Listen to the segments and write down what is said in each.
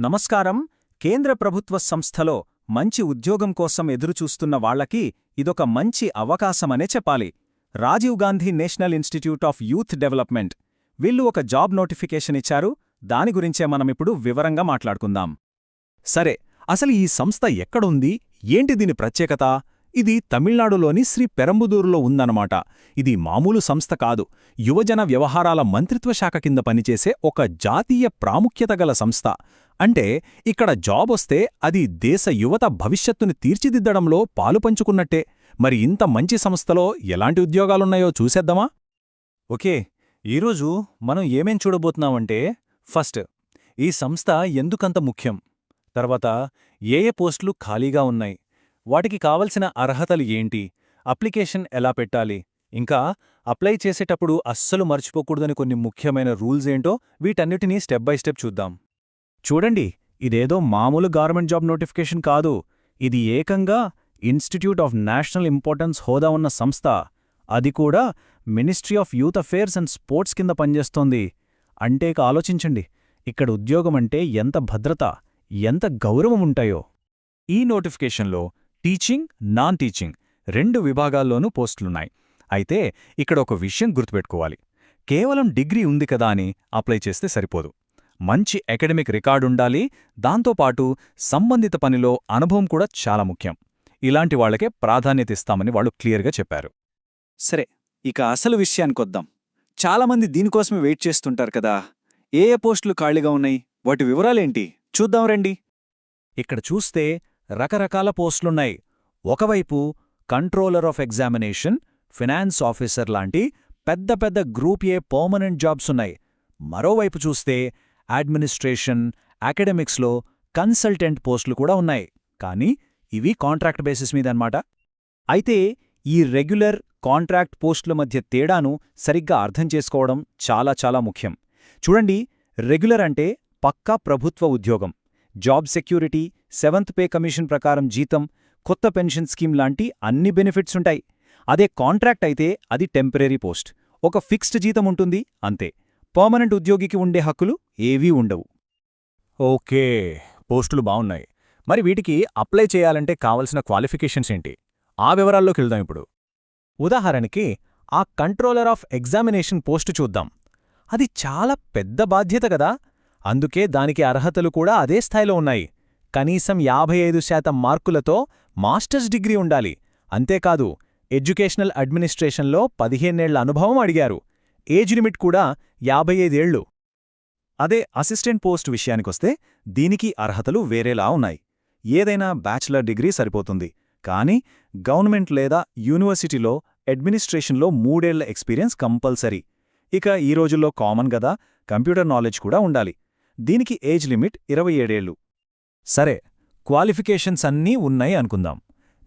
నమస్కారం. కేంద్ర ప్రభుత్వ సంస్థలో మంచి ఉద్యోగం కోసం ఎదురుచూస్తున్న వాళ్ళకి ఇదొక మంచి అవకాశమనే చెప్పాలి. Rajiv Gandhi national institute of youth development. వీళ్ళు ఒక జాబ్ నోటిఫికేషన్ ఇచ్చారు. దాని గురించే మనమిప్పుడు వివరంగా మాట్లాడుకుందాం. సరే అసలు ఈ సంస్థ ఎక్కడుంది? ఏంటి దీని ప్రత్యేకత? ఇది తమిళనాడులోని శ్రీ పెరంబుదూరులో ఉందన్నమాట. ఇది మామూలు సంస్థ కాదు. యువజన వ్యవహారాల మంత్రిత్వ శాఖ కింద పనిచేసే ఒక జాతీయ ప్రాముఖ్యత గల సంస్థ. అంటే ఇక్కడ జాబొస్తే అది దేశ యువత భవిష్యత్తుని తీర్చిదిద్దడంలో పాలుపంచుకున్నట్టే మరి ఇంత మంచి సంస్థలో ఎలాంటి ఉద్యోగాలున్నాయో చూసేద్దామా? ఓకే ఈరోజు మనం ఏమేం చూడబోతున్నామంటే ఫస్ట్ ఈ సంస్థ ఎందుకంత ముఖ్యం? తర్వాత ఏ ఏ పోస్టులు ఖాళీగా ఉన్నాయి? వాటికి కావలసిన అర్హతలు ఏంటి? అప్లికేషన్ ఎలా పెట్టాలి? ఇంకా అప్లై చేసేటప్పుడు అస్సలు మర్చిపోకూడదని కొన్ని ముఖ్యమైన రూల్స్ ఏంటో వీటన్నిటినీ స్టెప్ బై స్టెప్ చూద్దాం. చూడండి ఇదేదో మామూలు గవర్నమెంట్ జాబ్ నోటిఫికేషన్ కాదు. ఇది ఏకంగా ఇన్స్టిట్యూట్ ఆఫ్ నేషనల్ ఇంపార్టెన్స్ హోదా ఉన్న సంస్థ. అది కూడా ministry of youth affairs and sports కింద పనిచేస్తోంది. అంటే ఇక ఆలోచించండి ఇక్కడ ఉద్యోగమంటే ఎంత భద్రత ఎంత గౌరవం ఉంటాయో. ఈ నోటిఫికేషన్లో టీచింగ్ నాన్ టీచింగ్ రెండు విభాగాల్లోనూ పోస్టులున్నాయి. అయితే ఇక్కడ ఒక విషయం గుర్తుపెట్టుకోవాలి. కేవలం డిగ్రీ ఉంది కదా అని అప్లై చేస్తే సరిపోదు. మంచి అకాడమిక్ రికార్డుండాలి దాంతోపాటు సంబంధిత పనిలో అనుభవం కూడా చాలా ముఖ్యం. ఇలాంటి వాళ్ళకే ప్రాధాన్యత ఇస్తామని వాళ్ళు క్లియర్గా చెప్పారు. సరే ఇక అసలు విషయానికొద్దాం చాలామంది దీనికోసమే వెయిట్ చేస్తుంటారు కదా. ఏ ఏ పోస్టులు ఖాళీగా ఉన్నాయి? వాటి వివరాలేంటి? చూద్దాం రండి. ఇక్కడ చూస్తే రకరకాల పోస్టులున్నాయి. ఒకవైపు controller of examination finance officer లాంటి పెద్ద పెద్ద గ్రూప్ ఏ పర్మనెంట్ జాబ్స్ ఉన్నాయి. మరోవైపు చూస్తే అడ్మినిస్ట్రేషన్ అకాడెమిక్స్లో కన్సల్టెంట్ పోస్టులు కూడా ఉన్నాయి. కానీ ఇవి కాంట్రాక్ట్ బేసిస్ మీదన్నమాట. అయితే ఈ రెగ్యులర్ కాంట్రాక్ట్ పోస్టుల మధ్య తేడాను సరిగ్గా అర్థం చేసుకోవడం చాలా చాలా ముఖ్యం. చూడండి రెగ్యులర్ అంటే పక్కా ప్రభుత్వ ఉద్యోగం. Job security seventh pay commission ప్రకారం జీతం కొత్త పెన్షన్ స్కీమ్ లాంటి అన్ని బెనిఫిట్స్ ఉంటాయి. అదే కాంట్రాక్ట్ అయితే అది టెంపరీ పోస్ట్. ఒక ఫిక్స్డ్ జీతం ఉంటుంది అంతే. పర్మనెంట్ ఉద్యోగికి ఉండే హక్కులు ఏవీ ఉండవు. ఓకే పోస్టులు బావున్నాయి. మరి వీటికి అప్లై చేయాలంటే కావలసిన క్వాలిఫికేషన్స్ ఏంటి? ఆ వివరాల్లోకి వెళ్దాం ఇప్పుడు. ఉదాహరణకి ఆ కంట్రోలర్ ఆఫ్ ఎగ్జామినేషన్ పోస్టు చూద్దాం. అది చాలా పెద్ద బాధ్యత కదా! అందుకే దానికి అర్హతలు కూడా అదే స్థాయిలో ఉన్నాయి. కనీసం యాభై ఐదు శాతం మార్కులతో మాస్టర్స్ డిగ్రీ ఉండాలి. అంతేకాదు ఎడ్యుకేషనల్ అడ్మినిస్ట్రేషన్లో పదిహేనేళ్ళ అనుభవం అడిగారు. ఏజ్ లిమిట్ కూడా యాభై ఐదేళ్ళు అదే అసిస్టెంట్ పోస్ట్ విషయానికొస్తే దీనికి అర్హతలు వేరేలా ఉన్నాయి. ఏదైనా బ్యాచిలర్ డిగ్రీ సరిపోతుంది. కానీ గవర్నమెంట్ లేదా యూనివర్సిటీలో అడ్మినిస్ట్రేషన్లో మూడేళ్ళ ఎక్స్పీరియన్స్ కంపల్సరీ. ఇక ఈ రోజుల్లో కామన్ గదా కంప్యూటర్ నాలెడ్జ్ కూడా ఉండాలి. దీనికి ఏజ్ లిమిట్ ఇరవై ఏడేళ్ళు సరే క్వాలిఫికేషన్స్ అన్నీ ఉన్నాయి అనుకుందాం.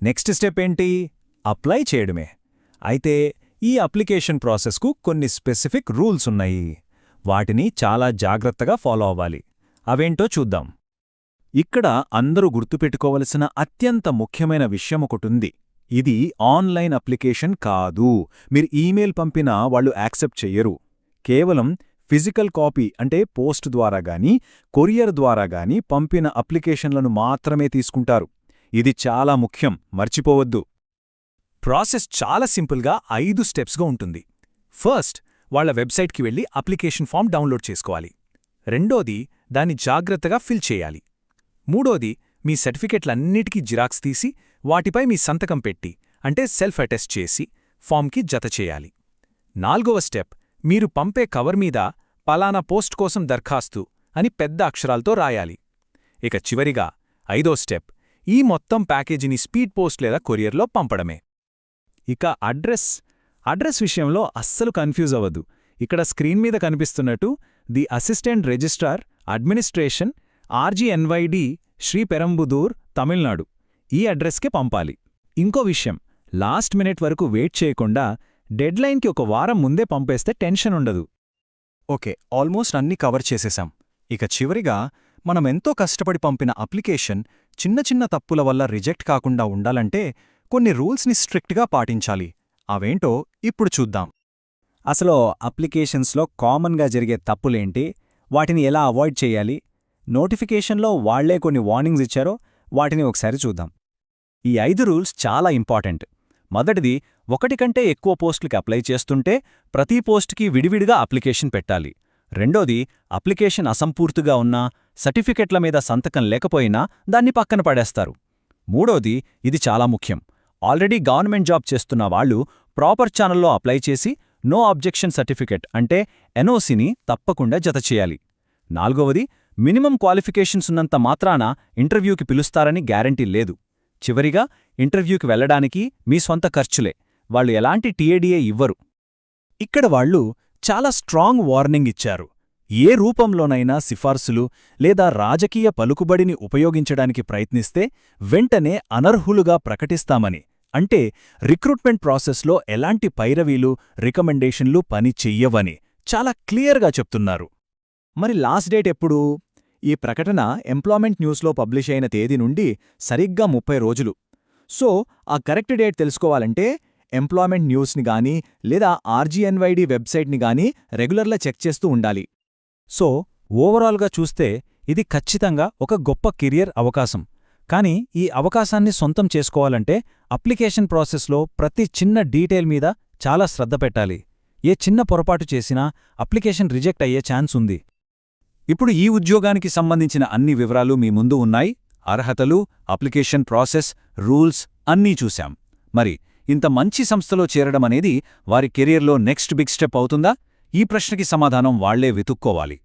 నెక్స్ట్ స్టెప్ ఏంటి? అప్లై చేయడమే. అయితే ఈ అప్లికేషన్ ప్రాసెస్కు కొన్ని స్పెసిఫిక్ రూల్స్ ఉన్నాయి. వాటిని చాలా జాగ్రత్తగా ఫాలో అవ్వాలి. అవేంటో చూద్దాం. ఇక్కడ అందరూ గుర్తుపెట్టుకోవలసిన అత్యంత ముఖ్యమైన విషయం ఒకటుంది. ఇది ఆన్లైన్ అప్లికేషన్ కాదు. మీరు ఈమెయిల్ పంపినా వాళ్ళు యాక్సెప్ట్ చెయ్యరు. కేవలం ఫిజికల్ కాపీ అంటే పోస్ట్ ద్వారా గాని కొరియర్ ద్వారా గాని పంపిన అప్లికేషన్లను మాత్రమే తీసుకుంటారు. ఇది చాలా ముఖ్యం. మర్చిపోవద్దు. ప్రాసెస్ చాలా సింపుల్గా ఐదు స్టెప్స్గా ఉంటుంది. ఫస్ట్ వాళ్ళ వెబ్సైట్కి వెళ్ళి అప్లికేషన్ ఫామ్ డౌన్లోడ్ చేసుకోవాలి. రెండోది దాన్ని జాగ్రత్తగా ఫిల్ చేయాలి. మూడోది మీ సర్టిఫికెట్లన్నిటికీ జిరాక్స్ తీసి వాటిపై మీ సంతకం పెట్టి అంటే సెల్ఫ్ అటెస్ట్ చేసి ఫామ్కి జత చేయాలి. నాల్గవ స్టెప్ మీరు పంపే కవర్ మీద పలానా పోస్ట్ కోసం దరఖాస్తు అని పెద్ద అక్షరాలతో రాయాలి. ఇక చివరిగా ఐదో స్టెప్ ఈ మొత్తం ప్యాకేజీని స్పీడ్ పోస్ట్ లేదా కొరియర్లో పంపడమే. ఇక అడ్రస్ అడ్రస్ విషయంలో అస్సలు కన్ఫ్యూజ్ అవ్వదు ఇక్కడ స్క్రీన్ మీద కనిపిస్తున్నట్టు the assistant registrar administration RGNYD Sriperumbudur Tamil Nadu. ఈ అడ్రస్కే పంపాలి. ఇంకో విషయం లాస్ట్ మినిట్ వరకు వెయిట్ చేయకుండా డెడ్లైన్కి ఒక వారం ముందే పంపేస్తే టెన్షన్ ఉండదు. ఓకే ఆల్మోస్ట్ అన్నీ కవర్ చేసేశాం ఇక చివరిగా మనమెంతో కష్టపడి పంపిన అప్లికేషన్ చిన్న చిన్న తప్పుల వల్ల రిజెక్ట్ కాకుండా ఉండాలంటే కొన్ని రూల్స్ని స్ట్రిక్ట్గా పాటించాలి. అవేంటో ఇప్పుడు చూద్దాం. అసలు అప్లికేషన్స్లో కామన్గా జరిగే తప్పులేంటి? వాటిని ఎలా అవాయిడ్ చేయాలి? నోటిఫికేషన్లో వాళ్ళే కొన్ని వార్నింగ్స్ ఇచ్చారో వాటిని ఒకసారి చూద్దాం. ఈ ఐదు రూల్స్ చాలా ఇంపార్టెంట్. మొదటిది ఒకటి కంటే ఎక్కువ పోస్టులకి అప్లై చేస్తుంటే ప్రతి పోస్టుకి విడివిడిగా అప్లికేషన్ పెట్టాలి. రెండోది అప్లికేషన్ అసంపూర్తిగా ఉన్నా సర్టిఫికెట్ల మీద సంతకం లేకపోయినా దాన్ని పక్కన పడేస్తారు. మూడోది ఇది చాలా ముఖ్యం. ఆల్రెడీ గవర్నమెంట్ జాబ్ చేస్తున్న వాళ్ళు ప్రాపర్ ఛానల్లో అప్లై చేసి నో అబ్జెక్షన్ సర్టిఫికెట్ అంటే ఎన్ఓసిని తప్పకుండా జతచేయాలి నాలుగవది మినిమం క్వాలిఫికేషన్స్ ఉన్నంత మాత్రాన ఇంటర్వ్యూకి పిలుస్తారని గ్యారంటీ లేదు. చివరిగా ఇంటర్వ్యూకి వెళ్ళడానికి మీ సొంత ఖర్చులే. వాళ్ళు ఎలాంటి టీఏడీఏ ఇవ్వరు. ఇక్కడ వాళ్ళు చాలా స్ట్రాంగ్ వార్నింగ్ ఇచ్చారు. ఏ రూపంలోనైనా సిఫార్సులు లేదా రాజకీయ పలుకుబడిని ఉపయోగించడానికి ప్రయత్నిస్తే వెంటనే అనర్హులుగా ప్రకటిస్తామని. అంటే రిక్రూట్మెంట్ ప్రాసెస్లో ఎలాంటి పైరవీలు రికమెండేషన్లు పని చెయ్యవని చాలా క్లియర్గా చెప్తున్నారు. మరి లాస్ట్ డేట్ ఎప్పుడు? ఈ ప్రకటన ఎంప్లాయ్మెంట్ న్యూస్లో పబ్లిష్ అయిన తేదీ నుండి సరిగ్గా ముప్పై రోజులు. సో ఆ కరెక్ట్ డేట్ తెలుసుకోవాలంటే ఎంప్లాయ్మెంట్ న్యూస్ని గానీ లేదా ఆర్జీఎన్వైడి వెబ్సైట్ని గానీ రెగ్యులర్లా చెక్ చేస్తూ ఉండాలి. సో ఓవరాల్గా చూస్తే ఇది ఖచ్చితంగా ఒక గొప్ప కెరియర్ అవకాశం. కానీ ఈ అవకాశాన్ని సొంతం చేసుకోవాలంటే అప్లికేషన్ ప్రాసెస్లో ప్రతి చిన్న డీటెయిల్ మీద చాలా శ్రద్ధ పెట్టాలి. ఏ చిన్న పొరపాటు చేసినా అప్లికేషన్ రిజెక్ట్ అయ్యే ఛాన్స్ ఉంది. ఇప్పుడు ఈ ఉద్యోగానికి సంబంధించిన అన్ని వివరాలు మీ ముందు ఉన్నాయి. అర్హతలు అప్లికేషన్ ప్రాసెస్ రూల్స్ అన్నీ చూశాం. మరి ఇంత మంచి సంస్థలో చేరడం అనేది వారి కెరియర్లో నెక్స్ట్ బిగ్ స్టెప్ అవుతుందా? ఈ ప్రశ్నకి సమాధానం వాళ్ళే వెతుక్కోవాలి.